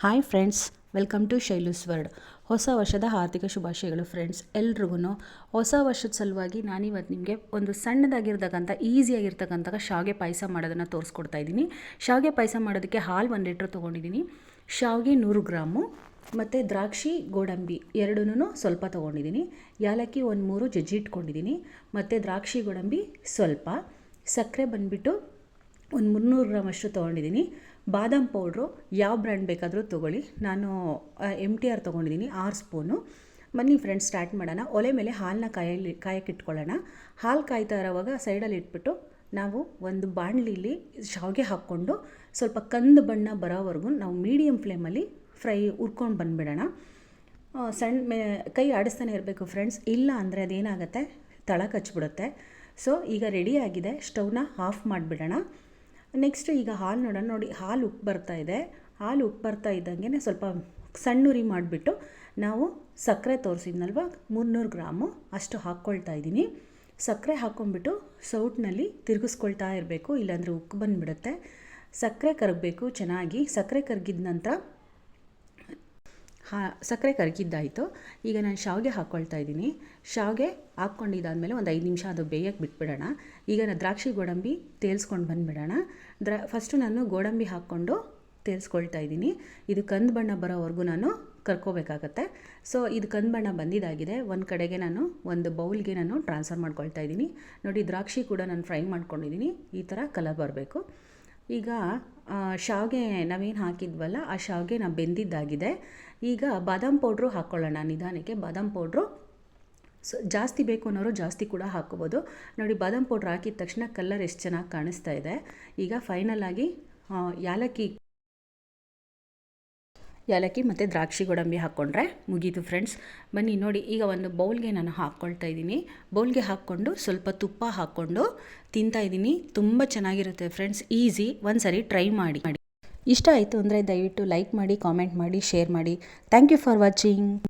Hi friends welcome to Shailu's world ಹೊಸ ವರ್ಷದ ಆರ್ಥಿಕ ಶುಭಾಶಯಗಳು ಫ್ರೆಂಡ್ಸ್ ಎಲ್ರಿಗೂ ಹೊಸ ವರ್ಷದ ಸಲುವಾಗಿ ನಾನಿವತ್ತು ನಿಮಗೆ ಒಂದು ಸಣ್ಣದಾಗಿರ್ತಕ್ಕಂಥ, ಈಸಿಯಾಗಿರ್ತಕ್ಕಂಥ ಶಾವಿಗೆ ಪಾಯಸ ಮಾಡೋದನ್ನು ತೋರಿಸ್ಕೊಡ್ತಾ ಇದ್ದೀನಿ. ಶಾವಿಗೆ ಪಾಯಸ ಮಾಡೋದಕ್ಕೆ ಹಾಲು ಒಂದು ಲೀಟ್ರ್ ತೊಗೊಂಡಿದ್ದೀನಿ. ಶಾವಿಗೆ ನೂರು ಗ್ರಾಮು ಮತ್ತು ದ್ರಾಕ್ಷಿ, ಗೋಡಂಬಿ ಎರಡೂ ಸ್ವಲ್ಪ ತೊಗೊಂಡಿದ್ದೀನಿ. ಯಾಲಕ್ಕಿ ಒಂದು ಮೂರು ಜಜ್ಜಿ ಇಟ್ಕೊಂಡಿದ್ದೀನಿ. ಮತ್ತು ದ್ರಾಕ್ಷಿ, ಗೋಡಂಬಿ ಸ್ವಲ್ಪ. ಸಕ್ಕರೆ ಬಂದುಬಿಟ್ಟು ಒಂದು ಮುನ್ನೂರು ಗ್ರಾಮ್ ಅಷ್ಟು ತೊಗೊಂಡಿದ್ದೀನಿ. ಬಾದಾಮ್ ಪೌಡ್ರು ಯಾವ ಬ್ರ್ಯಾಂಡ್ ಬೇಕಾದರೂ ತೊಗೊಳ್ಳಿ. ನಾನು ಎಂ ಟಿ ಆರ್ ತೊಗೊಂಡಿದ್ದೀನಿ, ಆರು ಸ್ಪೂನು. ಬನ್ನಿ ಫ್ರೆಂಡ್ಸ್ ಸ್ಟಾರ್ಟ್ ಮಾಡೋಣ. ಒಲೆ ಮೇಲೆ ಹಾಲನ್ನ ಕಾಯಲ್ಲಿ, ಕಾಯಕ್ಕೆ ಇಟ್ಕೊಳ್ಳೋಣ. ಹಾಲು ಕಾಯ್ತಾ ಇರೋವಾಗ ಸೈಡಲ್ಲಿ ಇಟ್ಬಿಟ್ಟು ನಾವು ಒಂದು ಬಾಣಲಿಲಿ ಶಾವಿಗೆ ಹಾಕ್ಕೊಂಡು ಸ್ವಲ್ಪ ಕಂದು ಬಣ್ಣ ಬರೋವರೆಗೂ ನಾವು ಮೀಡಿಯಮ್ ಫ್ಲೇಮಲ್ಲಿ ಫ್ರೈ ಉರ್ಕೊಂಡು ಬಂದುಬಿಡೋಣ. ಸಣ್ಣ ಮೇ, ಕೈ ಆಡಿಸ್ತಾನೆ ಇರಬೇಕು ಫ್ರೆಂಡ್ಸ್ ಇಲ್ಲ ಅಂದರೆ ಅದೇನಾಗುತ್ತೆ? ತಳ ಕಚ್ಚಿಬಿಡುತ್ತೆ ಸೊ ಈಗ ರೆಡಿ ಆಗಿದೆ. ಸ್ಟವ್ನ ಆಫ್ ಮಾಡಿಬಿಡೋಣ. ನೆಕ್ಸ್ಟ್ ಈಗ ಹಾಲು ನೋಡೋಣ. ನೋಡಿ, ಹಾಲು ಉಪ್ಪು ಬರ್ತಾ ಇದೆ. ಹಾಲು ಉಪ್ಪು ಬರ್ತಾ ಇದ್ದಂಗೆ ಸ್ವಲ್ಪ ಸಣ್ಣುರಿ ಮಾಡಿಬಿಟ್ಟು ನಾವು ಸಕ್ಕರೆ ತೋರಿಸಿದ್ನಲ್ವ? ಮುನ್ನೂರು ಗ್ರಾಮು ಅಷ್ಟು ಹಾಕ್ಕೊಳ್ತಾ ಇದ್ದೀನಿ. ಸಕ್ಕರೆ ಹಾಕ್ಕೊಂಬಿಟ್ಟು ಸೌಟ್ನಲ್ಲಿ ತಿರುಗಿಸ್ಕೊಳ್ತಾ ಇರಬೇಕು. ಇಲ್ಲಾಂದರೆ ಉಕ್ಕು ಬಂದುಬಿಡುತ್ತೆ. ಸಕ್ಕರೆ ಕರಗಬೇಕು ಚೆನ್ನಾಗಿ. ಸಕ್ಕರೆ ಕರಗಿದ ನಂತರ ಹಾ, ಸಕ್ಕರೆ ಕರಗಿದ್ದಾಯಿತು. ಈಗ ನಾನು ಶಾವಿಗೆ ಹಾಕ್ಕೊಳ್ತಾ ಇದ್ದೀನಿ. ಶಾವಿಗೆ ಹಾಕ್ಕೊಂಡಿದ್ದಾದಮೇಲೆ ಒಂದು ಐದು ನಿಮಿಷ ಅದು ಬೇಯಕ್ಕೆ ಬಿಟ್ಬಿಡೋಣ. ಈಗ ನಾನು ದ್ರಾಕ್ಷಿ, ಗೋಡಂಬಿ ತೇಲ್ಸ್ಕೊಂಡು ಬಂದುಬಿಡೋಣ. ದ್ರಾ ಫಸ್ಟು ನಾನು ಗೋಡಂಬಿ ಹಾಕ್ಕೊಂಡು ತೇಲ್ಸ್ಕೊಳ್ತಾ ಇದ್ದೀನಿ. ಇದು ಕಂದು ಬಣ್ಣ ಬರೋವರೆಗೂ ನಾನು ಕರ್ಕೋಬೇಕಾಗತ್ತೆ. ಸೊ ಇದು ಕಂದು ಬಣ್ಣ ಬಂದಿದ್ದಾಗಿದೆ ಒಂದು ಕಡೆಗೆ ನಾನು ಒಂದು ಬೌಲ್ಗೆ ನಾನು ಟ್ರಾನ್ಸ್ಫರ್ ಮಾಡ್ಕೊಳ್ತಾ ಇದ್ದೀನಿ. ನೋಡಿ, ದ್ರಾಕ್ಷಿ ಕೂಡ ನಾನು ಫ್ರೈ ಮಾಡ್ಕೊಂಡಿದ್ದೀನಿ. ಈ ಥರ ಕಲರ್ ಬರಬೇಕು. ಈಗ ಶಾವಿಗೆ ನಾವೇನು ಹಾಕಿದ್ವಲ್ಲ, ಆ ಶಾವಿಗೆ ನಾವು ಬೆಂದಿದ್ದಾಗಿದೆ. ಈಗ ಬಾದಾಮ್ ಪೌಡ್ರು ಹಾಕ್ಕೊಳ್ಳೋಣ ನಿಧಾನಕ್ಕೆ. ಬಾದಾಮ್ ಪೌಡ್ರು ಸೊ, ಜಾಸ್ತಿ ಬೇಕು ಅನ್ನೋರು ಜಾಸ್ತಿ ಕೂಡ ಹಾಕ್ಕೋಬೋದು ನೋಡಿ, ಬಾದಾಮ್ ಪೌಡ್ರ್ ಹಾಕಿದ ತಕ್ಷಣ ಕಲರ್ ಎಷ್ಟು ಚೆನ್ನಾಗಿ ಕಾಣಿಸ್ತಾ ಇದೆ. ಈಗ ಫೈನಲ್ ಆಗಿ ಯಾಲಕ್ಕಿ ಯಾಲಕ್ಕಿ ಮತ್ತು ದ್ರಾಕ್ಷಿ ಗೋಡಂಬಿ ಹಾಕ್ಕೊಂಡ್ರೆ ಮುಗೀತು ಫ್ರೆಂಡ್ಸ್ ಬನ್ನಿ ನೋಡಿ, ಈಗ ಒಂದು ಬೌಲ್ಗೆ ನಾನು ಹಾಕ್ಕೊಳ್ತಾ ಇದ್ದೀನಿ. ಬೌಲ್ಗೆ ಹಾಕ್ಕೊಂಡು ಸ್ವಲ್ಪ ತುಪ್ಪ ಹಾಕ್ಕೊಂಡು ತಿಂತಾ ಇದ್ದೀನಿ. ತುಂಬ ಚೆನ್ನಾಗಿರುತ್ತೆ ಫ್ರೆಂಡ್ಸ್ ಈಸಿ ಒಂದು ಸರಿ ಟ್ರೈ ಮಾಡಿ. ಇಷ್ಟ ಆಯಿತು ಅಂದರೆ ದಯವಿಟ್ಟು ಲೈಕ್ ಮಾಡಿ ಕಾಮೆಂಟ್ ಮಾಡಿ ಶೇರ್ ಮಾಡಿ. Thank you for watching